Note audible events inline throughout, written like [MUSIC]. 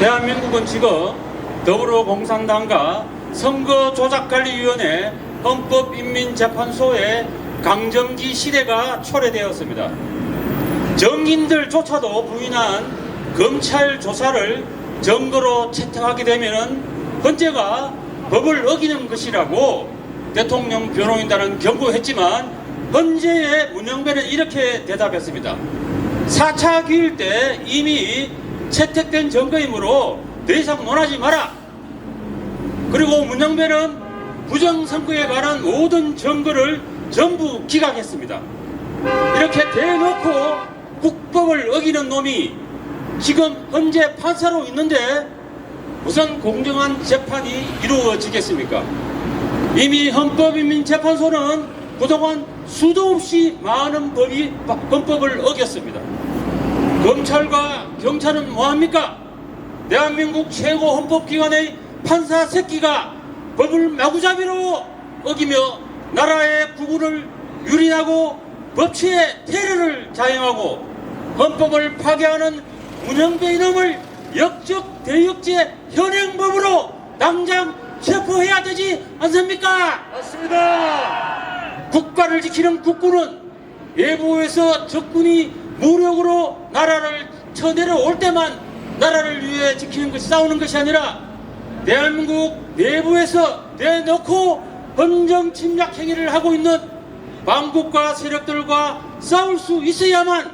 대한민국은 지금 더불어공산당과 선거조작관리위원회 헌법인민재판소의 강점기 시대가 초래되었습니다. 정인들조차도 부인한 검찰 조사를 증거로 채택하게 되면 헌재가 법을 어기는 것이라고 대통령 변호인단은 경고했지만 헌재의 문영배는 이렇게 대답했습니다. 4차 기일 때 이미 채택된 증거이므로 더 이상 논하지 마라. 그리고 문영배는 부정선거에 관한 모든 증거를 전부 기각했습니다. 이렇게 대놓고 국법을 어기는 놈이 지금 현재 판사로 있는데 무슨 공정한 재판이 이루어지겠습니까? 이미 헌법인민재판소는 그동안 수도 없이 많은 법이 헌법을 어겼습니다. 검찰과 경찰은 뭐합니까? 대한민국 최고 헌법기관의 판사 새끼가 법을 마구잡이로 어기며 나라의 구분을 유린하고 법치의 테러를 자행하고 헌법을 파괴하는 문영배 이놈을 역적 대역죄 현행법으로 당장 체포해야 되지 않습니까? 맞습니다. 국가를 지키는 국군은 외부에서 적군이 무력으로 나라를 쳐내려올 때만 나라를 위해 지키는 것이 싸우는 것이 아니라 대한민국 내부에서 내놓고 헌정 침략 행위를 하고 있는 반국가 세력들과 싸울 수 있어야만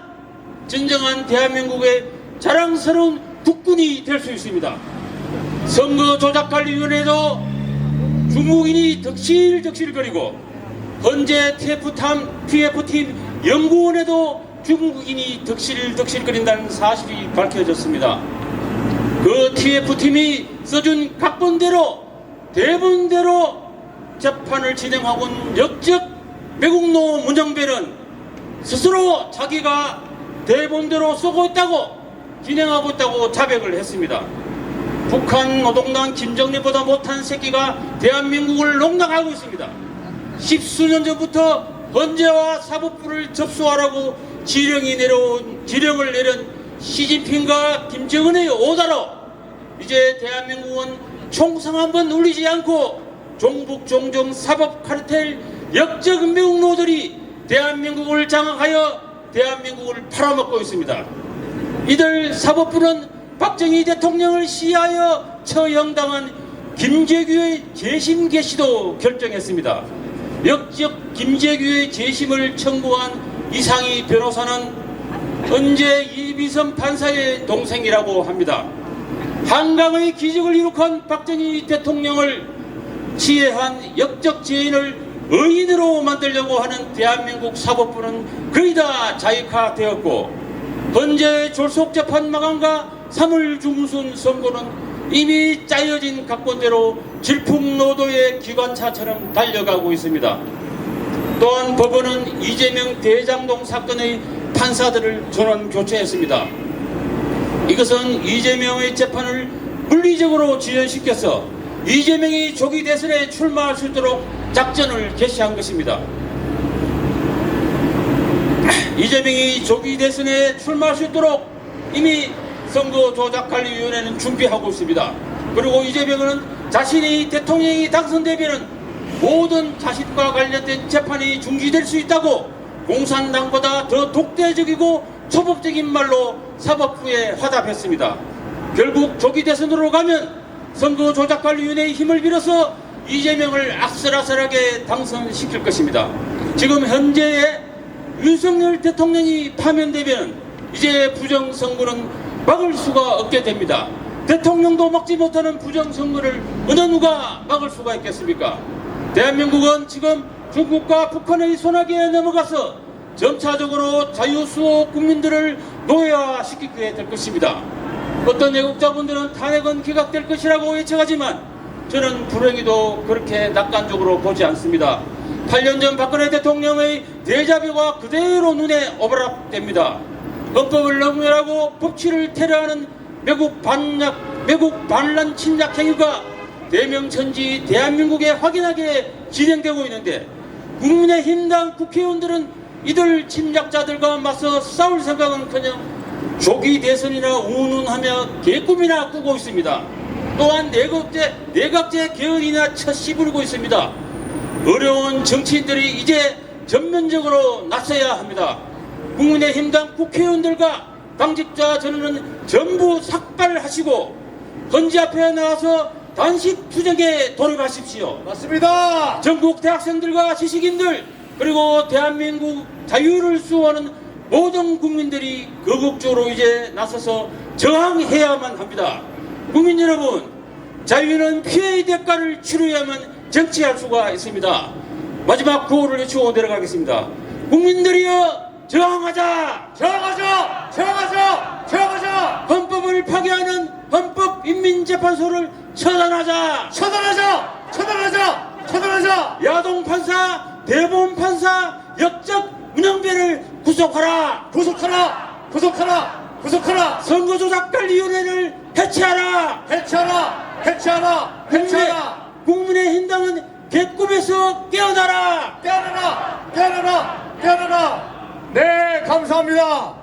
진정한 대한민국의 자랑스러운 국군이 될 수 있습니다. 선거 조작관리위원회도 중국인이 덕실덕실거리고 현재 TF탐, TF팀 연구원에도 중국인이 덕실덕실거린다는 사실이 밝혀졌습니다. 그 TF팀이 써준 각본대로 대본대로 재판을 진행하고 있는 역적 매국노 문정배는 스스로 자기가 대본대로 쓰고 있다고 진행하고 있다고 자백을 했습니다. 북한 노동당 김정리보다 못한 새끼가 대한민국을 농락하고 있습니다. 십수년 전부터 헌재와 사법부를 접수하라고 지령이 내려온 지령을 내린 시진핑과 김정은의 오다로 이제 대한민국은 총성 한번 울리지 않고 종북 종종 사법 카르텔 역적 매국노들이 대한민국을 장악하여 대한민국을 팔아먹고 있습니다. 이들 사법부는 박정희 대통령을 시하여 처형당한 김재규의 재심 개시도 결정했습니다. 역적 김재규의 재심을 청구한 이상희 변호사는 현재 이비선 판사의 동생이라고 합니다. 한강의 기적을 이룩한 박정희 대통령을 지혜한 역적 죄인을 의인으로 만들려고 하는 대한민국 사법부는 거의 다 자익화되었고 현재 졸속재판 마감과 3월 중순 선고는 이미 짜여진 각본대로 질풍노도의 기관차처럼 달려가고 있습니다. 또한 법원은 이재명 대장동 사건의 판사들을 전원 교체했습니다. 이것은 이재명의 재판을 물리적으로 지연시켜서 이재명이 조기 대선에 출마할 수 있도록 작전을 개시한 것입니다. [CLEARS THROAT] 이재명이 조기 대선에 출마할 수 있도록 이미 선거 조작관리위원회는 준비하고 있습니다. 그리고 이재명은 자신이 대통령이 당선되면 모든 자신과 관련된 재판이 중지될 수 있다고 공산당보다 더 독대적이고 초법적인 말로 사법부에 화답했습니다. 결국 조기 대선으로 가면 선거 조작관리위원회의 힘을 빌어서 이재명을 악슬아슬하게 당선시킬 것입니다. 지금 현재의 윤석열 대통령이 파면되면 이제 부정선거는 막을 수가 없게 됩니다. 대통령도 막지 못하는 부정선거를 어느 누가 막을 수가 있겠습니까? 대한민국은 지금 중국과 북한의 손아귀에 넘어가서 점차적으로 자유수호 국민들을 노예화시키게 될 것입니다. 어떤 애국자분들은 탄핵은 기각될 것이라고 외쳐하지만 저는 불행히도 그렇게 낙관적으로 보지 않습니다. 8년 전 박근혜 대통령의 대자뷰가 그대로 눈에 오버락됩니다. 헌법을 넘으라고 법치를 테러하는 매국 반약, 매국 반란 침략 행위가 대명천지 대한민국에 확인하게 진행되고 있는데 국민의힘당 국회의원들은 이들 침략자들과 맞서 싸울 생각은커녕 조기 대선이나 운운하며 개꿈이나 꾸고 있습니다. 또한 내각제, 내각제 개헌이나 첫 씨부르고 있습니다. 어려운 정치인들이 이제 전면적으로 나서야 합니다. 국민의힘당 국회의원들과 당직자 전원은 전부 삭발하시고 헌지 앞에 나와서 단식 투쟁에 돌입하십시오. 맞습니다. 전국 대학생들과 지식인들 그리고 대한민국 자유를 수호하는 모든 국민들이 거국적으로 이제 나서서 저항해야만 합니다. 국민 여러분, 자유는 피해의 대가를 치러야만 정치할 수가 있습니다. 마지막 구호를 외치고 내려가겠습니다. 국민들이여 저항하자! 저항하죠. 저항하죠. 저항하죠. 헌법을 파괴하는 헌법인민재판소를 처단하자! 처단하죠. 처단하죠. 처단하죠. 야동 판사, 대법원 판사, 역적 운영배를 구속하라. 구속하라. 구속하라. 구속하라. 선거조작관리위원회를 해체하라. 해체하라. 해체하라. 해체하라. 국민의 힘당은 개꿈에서 깨어나라. 깨어나라. 깨어나라. 깨어나라. 네, 감사합니다.